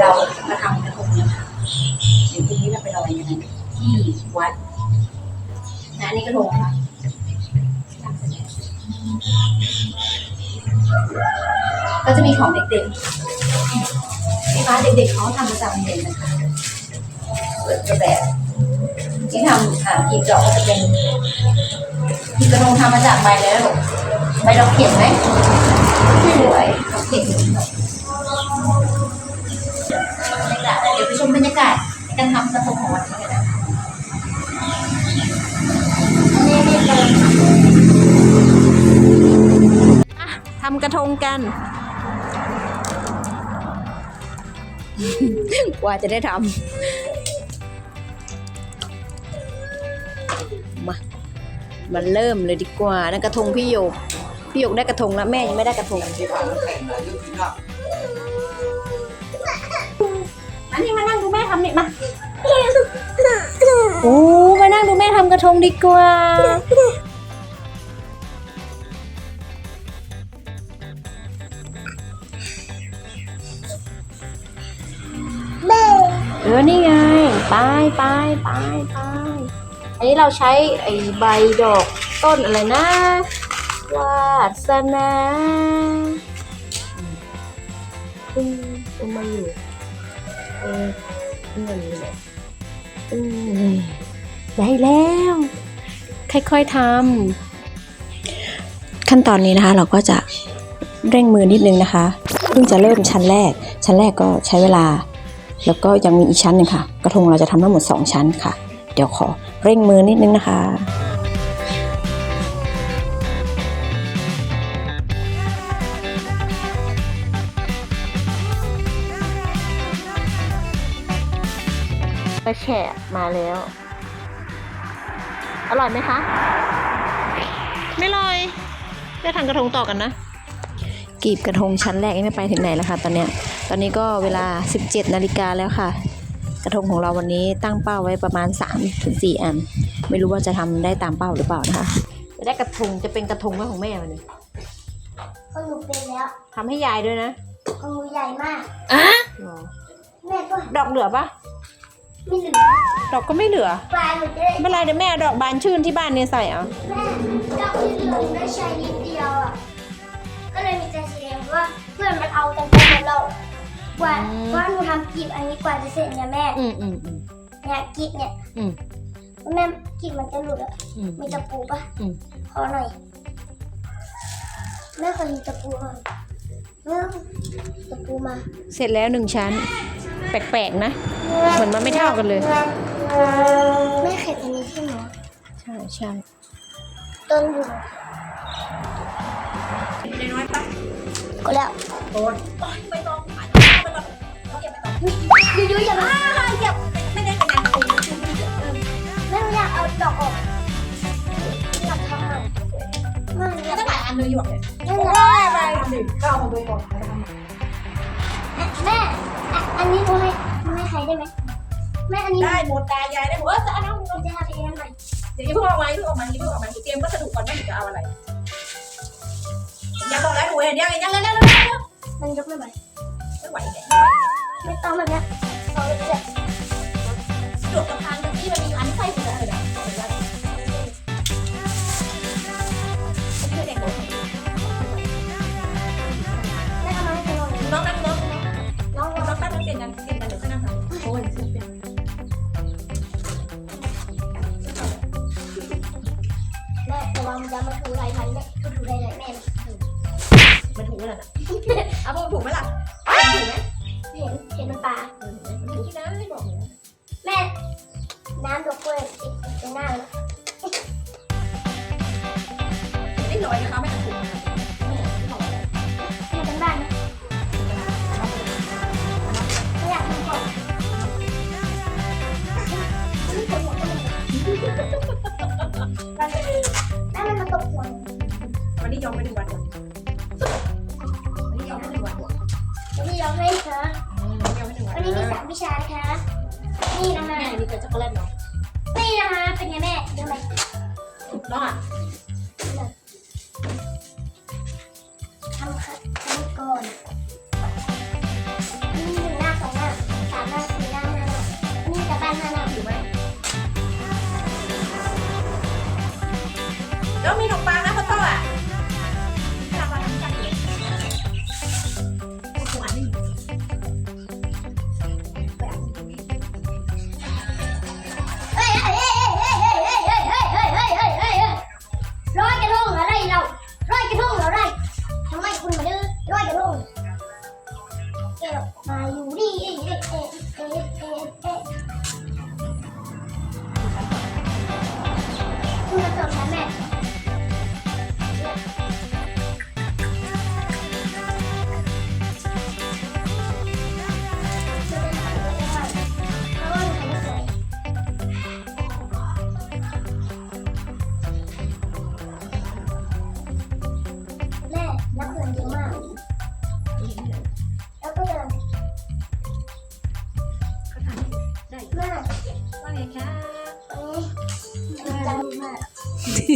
เรามาทำในตรงนี้ค่ะเดี๋ยวพรุ่นี้เราไปลอยยังไงที่วัดนะนี่ก็ลงค่ะก็จะมีของเด็กๆที่บ้านเด็กๆเขาทำประจำเลยนนะคะเปิดกระแบบที่ทำอ่ากีบดอกก็จะเป็นกีบกระทงทำมาจากใบแล้วใบดอกเขียนไหม ระทงกัน กว่าจะได้ทำ มามาเริ่มเลยดีกว่านะกระทงพี่หยก พี่หยกได้กระทงแล้วแม่ยังไม่ได้กระทงอันนี้มานั่งดูแม่ทำนี่มา โอ้ มานั่งดูแม่ทำกระทงดีกว่า เออนี่ไงไปไปไปไปอันนี้เราใช้ไอ้ใบดอกต้นอะไรนะวาสนาอืมอืมเอามาอยู่เออเงินนี่แหละอืมได้แล้ว ค่อยๆทำขั้นตอนนี้นะคะ เราก็จะเร่งมือนิดนึงนะคะ เพิ่งจะเริ่มชั้นแรก ชั้นแรกก็ใช้เวลา แล้วก็ยังมีอีกชั้นหนึ่งค่ะ กระทงเราจะทำทั้งหมด 2 ชั้นค่ะ เดี๋ยวขอเร่งมือนิดนึงนะคะไปแฉะมาแล้ว อร่อยไหมคะ ไม่ลอย ได้ทำกระทงต่อกันนะ กีบกระทงชั้นแรกยังไม่ไปถึงไหนแล้วค่ะตอนเนี้ยตอนนี้ก็เวลา 17นาฬิกาแล้วค่ะ กระทงของเราวันนี้ตั้งเป้าไว้ประมาณ3ถึง4อัน ไม่รู้ว่าจะทำได้ตามเป้าหรือเปล่านะคะจะได้กระทงจะเป็นกระทงไว้ของแม่มันเลยของหนูเป็นแล้วทำให้ยายด้วยนะของหนูใหญ่มากอ๋อแม่ก็ดอกเหลือปะไม่เหลือดอกก็ไม่เหลือปลาหนูจะได้ไม่เป็นไรเดี๋ยวแม่เอาดอกบานชื่นที่บ้านเนี่ยใส่เอาแม่ดอกที่เหลือหนูได้ใช้นิดเดียวอะ ก็เลยมีใจเสียเพราะว่าเพื่อนมันเอากันไปหมดแล้วกว่าว่าหนูทำกีบอันนี้กว่าจะเสร็จเนี่ยแม่อืมอืมอืม เนี่ยกีบเนี่ยอืม แม่กีบมันจะหลุดอะอืม มีตะปูปะอืม ขอหน่อยแม่ขอมีตะปูหน่อยแม่ตะปูมาเสร็จแล้วหนึ่งชั้น แปลกๆนะ เหมือนมันไม่เท่ากันเลย แม่เข็ดอันนี้ใช่ไหมใช่ใช่ต้นอยู่ น้อยๆปะ ก็แล้วโอนยูๆอย่ามาเหยียบไม่ได้เป็นงานคุณแม่รู้อยากเอาดอกออกอยากทำอะแม่อยากก็หลายอันเลยหยกเลยแม่อยไปทำดิก็เอาของตัวเองก่อนแม่อันนี้หนูให้หนูให้ใครได้ไหมแม่อันนี้ได้หมดตายายได้หมดเออจะเอาน้องจะทำเองหน่อยเดี๋ยวยิ่งออกมาอย่าเพิ่งออกมาอย่าเพิ่งออกมาเตรียมวัสดุก่อนแม่จะเอาอะไร ย่าบอกแล้วหนูเห็นยังยังเร็วเร็วเร็วเร็วมันยกไม่ไหวไม่ไหวเนี่ยไม่ต้องแบบเนี้ยเอาเลยหยกกับพานตะกี้มันมีอันไส้สุดเลยนะช่วยเหน่อยแม่ทำไมให้หนูหน่อยน้องนั่งน้องน้องน้องแป๊บนึงเปลี่ยนกันเปลี่ยนกันเดี๋ยวค่อยนั่งทำโอ้ยเปลี่ยนแม่ระวังมันจะมาถูไรทันแม่ถูถูไรไรแม่ มันถูกขนาดน่ะเอาพวกถูกไหมล่ะถูกไหม ค่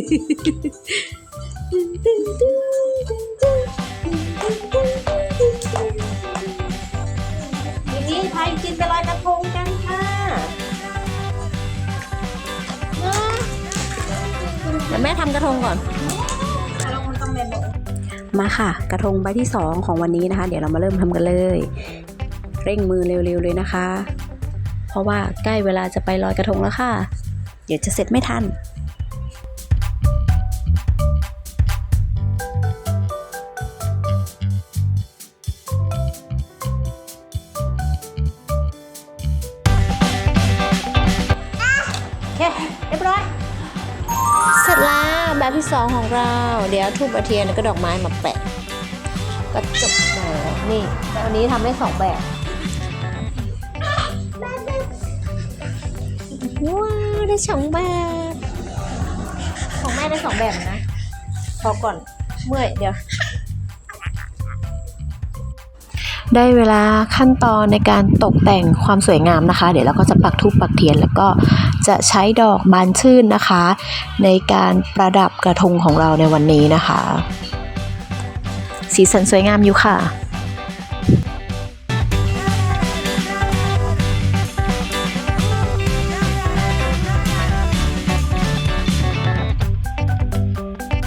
ทีนี้ไทยกินไปลอยกระทงกันค่ะเดี๋ยวแม่ทำกระทงก่อน มาค่ะ กระทงใบที่ 2 ของวันนี้นะคะ เดี๋ยวเรามาเริ่มทำกันเลย เร่งมือเร็วๆเลยนะคะ เพราะว่าใกล้เวลาจะไปลอยกระทงแล้วค่ะ เดี๋ยวจะเสร็จไม่ทัน ที่สองของเรา เดี๋ยวทูบอาเทียนแล้วก็ดอกไม้มาแปะก็จบแล้วนี่แต่วันนี้ทำได้สองแบบว้าวได้สองแบบของแม่ได้สองแบบนะพอก่อนเมื่อยเดี๋ยวได้เวลาขั้นตอนในการตกแต่งความสวยงามนะคะ เดี๋ยวเราก็จะปักทูปปักเทียนแล้วก็ จะใช้ดอกบานชื่นนะคะ ในการประดับกระทงของเราในวันนี้นะคะ สีสันสวยงามอยู่ค่ะ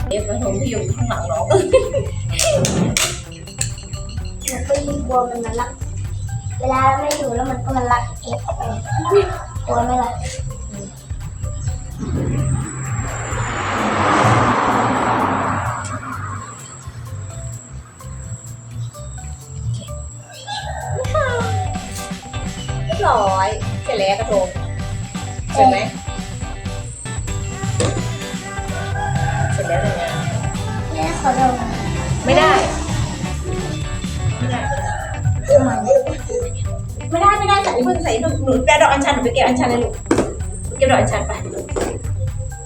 เดี๋ยวกระทงที่อยู่ข้างหลังน้องหนูก็ยิ่งกลัวมันมันรัก เวลาเราไม่อยู่แล้วมันก็มันรักเอฟเข้าไปกลัวไหมล่ะ ขอลองไม่ได้ไม่ได้ ไม่ได้ ไม่ได้ใส่เพิ่งใส่หนูหนูแปลดอกอัญชันหนูไปเก็บอัญชันเลยลูกเก็บดอกอัญชันไป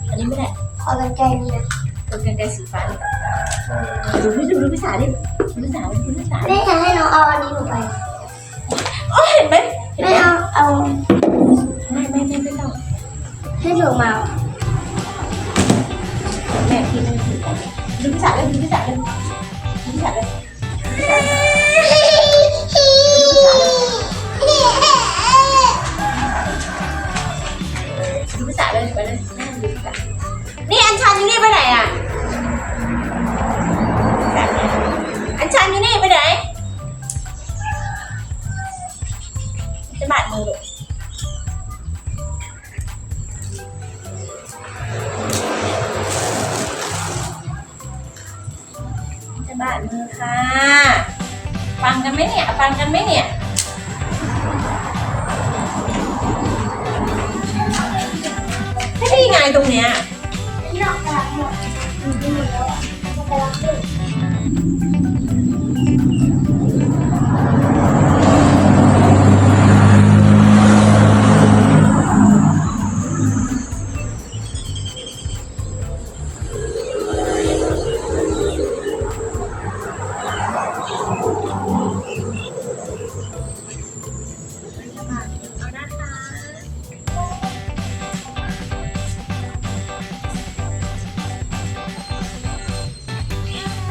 อันนี้ไม่ได้ขอกันใจนี่นะตัวกันไกรสีฟ้านี่ดูดูดูพิสาดิดูพิสาดิดูพิสาแม่อยากให้น้องเอาอันนี้หนูไปอ๋อเห็นไหมแม่เอาเอาไม่ไม่ไม่ไม่ต้องให้หนูมาแม่พี่ไม่ถือ ดูพิสาเลยดูพิสาเลยดูพิสาเลยดูพิสาเลยไปเลยแม่ดูพิสานี่อัญชันอยู่นี่ไปไหนอะ อัญชันอยู่นี่ไปไหน จะบาดมือ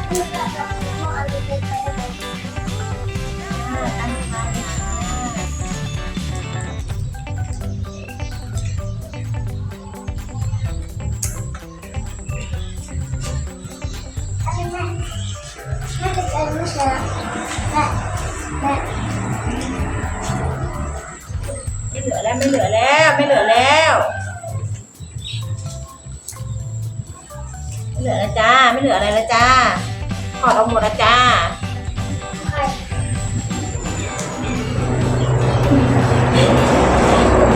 ไม่เหลือแล้วไม่เหลือแล้วไม่เหลือแล้วไม่เหลือแล้วจ้าไม่เหลืออะไรแล้วจ้า ถอดออกหมดล้วจ้าใคร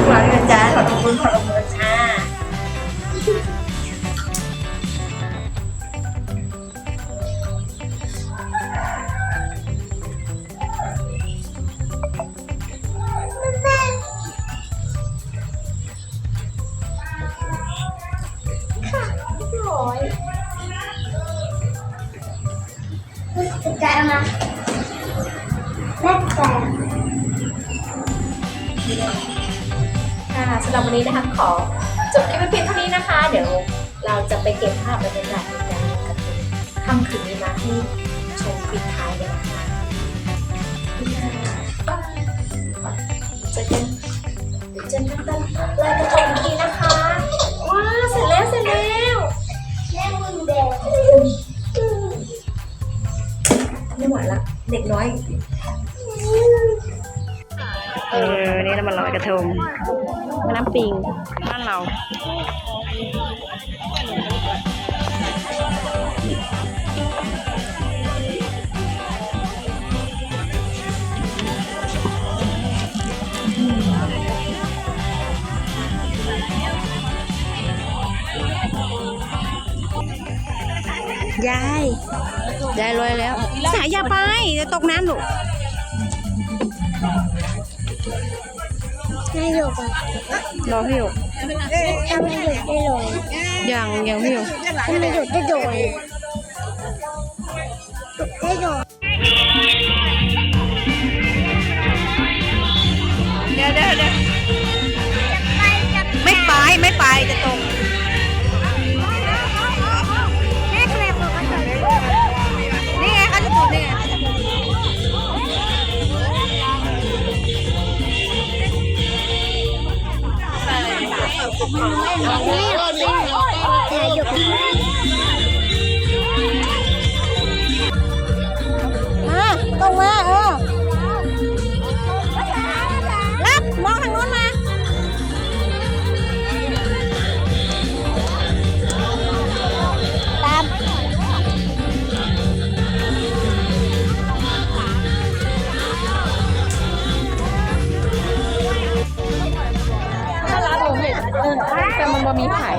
ถอดแล้วจ้าถอดออกมือถอดออกมือจ้า แกะมาแม่แกะค่ะสำหรับวันนี้นะคะขอจบคลิปเพียงเท่านี้นะคะ เดี๋ยวเราจะไปเก็บภาพบรรยากาศในการกับค่ำคืนนี้มาที่ชมปิดท้ายกันนะคะเจอกันเจอกันตอนลอยกระทง แม่น้ำปิงบ้านเรายายยายลอยแล้วสายอย่าไปเดี๋ยวตกน้ำลู ให้หยกอะรอพี่หยกถ้าไม่หยกได้ลอยยังยังพี่หยกถ้าไม่หยกได้โดยได้โดย อย่าหยก แต่มันบ่มีไข่